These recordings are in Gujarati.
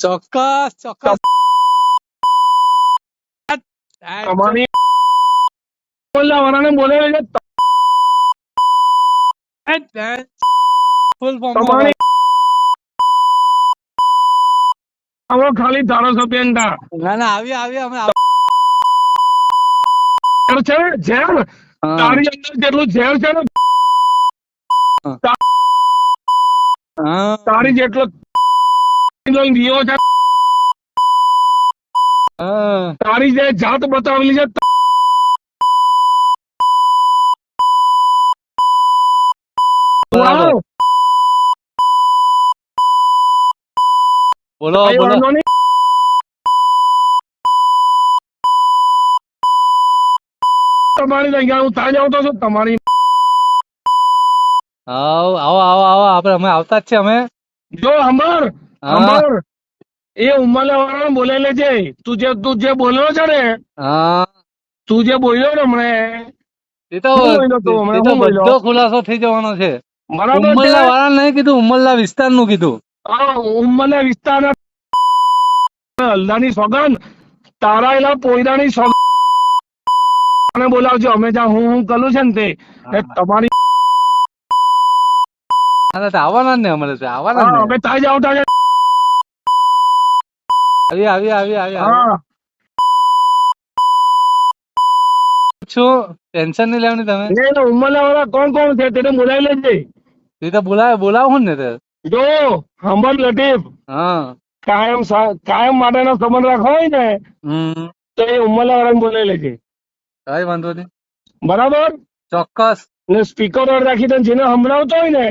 ચોક્કસ ચોક્કસ. તમારી બોલવાવાળાને બોલે છે ફૂલ ફોર્મ તમારી આવો ખાલી ધારાસભ્ય ના આવી આવી અમે છે ઝેર? તારી અંદર જેટલું ઝેર છે ને. તારી જેટલો દીવો છે હા. તારી જે જાત બતાવેલી છે બરાબર. વાવ, બોલો કઈ બોલો વાંધો નહીં. તમારી જગ્યા હું ત્યાં જાઉં તો છું તમારી આવો આવો આવો આવો આપણે અમે આવતા જ છે અમે જો અંબર હા. અંબર એ ઉમરલા વાળાને બોલે લેજે તું જે તું જે બોલ્યો છે ને તું જે બોલ્યો ને હમણે એ તો બધો ખુલાસો થઈ જવાનો છે. બરાબર ઉમરલા વાળા નહીં કીધું ઉમરલા વિસ્તારનું કીધું ઉમરલા વિસ્તાર અલ્લાની સોગન તારા એલા પોયરાની સોગન અને બોલાવજો અમે જ્યાં હું હું કરું છે ને તે તમારી આવવાના જ ને અમારે આવવાના અમે ત્યાં જાવ ત્યાં આવી આવી આવી આવી આવી. હા. શું ટેન્શન નહીં લેવાની તમે? ને એના ઉમરલા વાળા કોણ કોણ છે? તેને બોલાવી લેજે. એ તો બોલાવે બોલાવો ને તે? જો હંબર લટીફ. હા. કાયમ કાયમ માટેનો સંબંધ રાખવો હોય ને તો એ ઉમરલા વાળાને બોલાવી લેજે. કઈ વાંધો નહીં. બરાબર? ચોક્કસ. ને સ્પીકર રાખી દે જેને સંભળાવતો હોય ને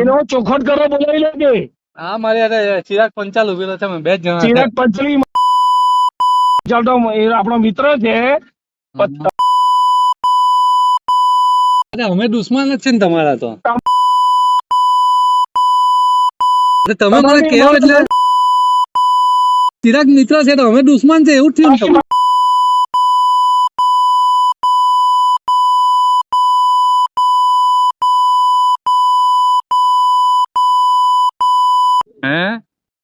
એનો ચોખટ કરવા બોલાવી લેજે. હા મારી હારે ચિરાગ પંચાલ ઉભેલો છે અમે બે જ જણા ચિરાગ પંચલી ચાલતો એ આપણો મિત્ર છે. અરે અમે દુશ્મન જ છે ને તમારા તો. અરે તમે મને કેવો એટલે? ચિરાગ મિત્ર છે તો અમે દુશ્મન છે એવું જ થયું ને તમારે. હે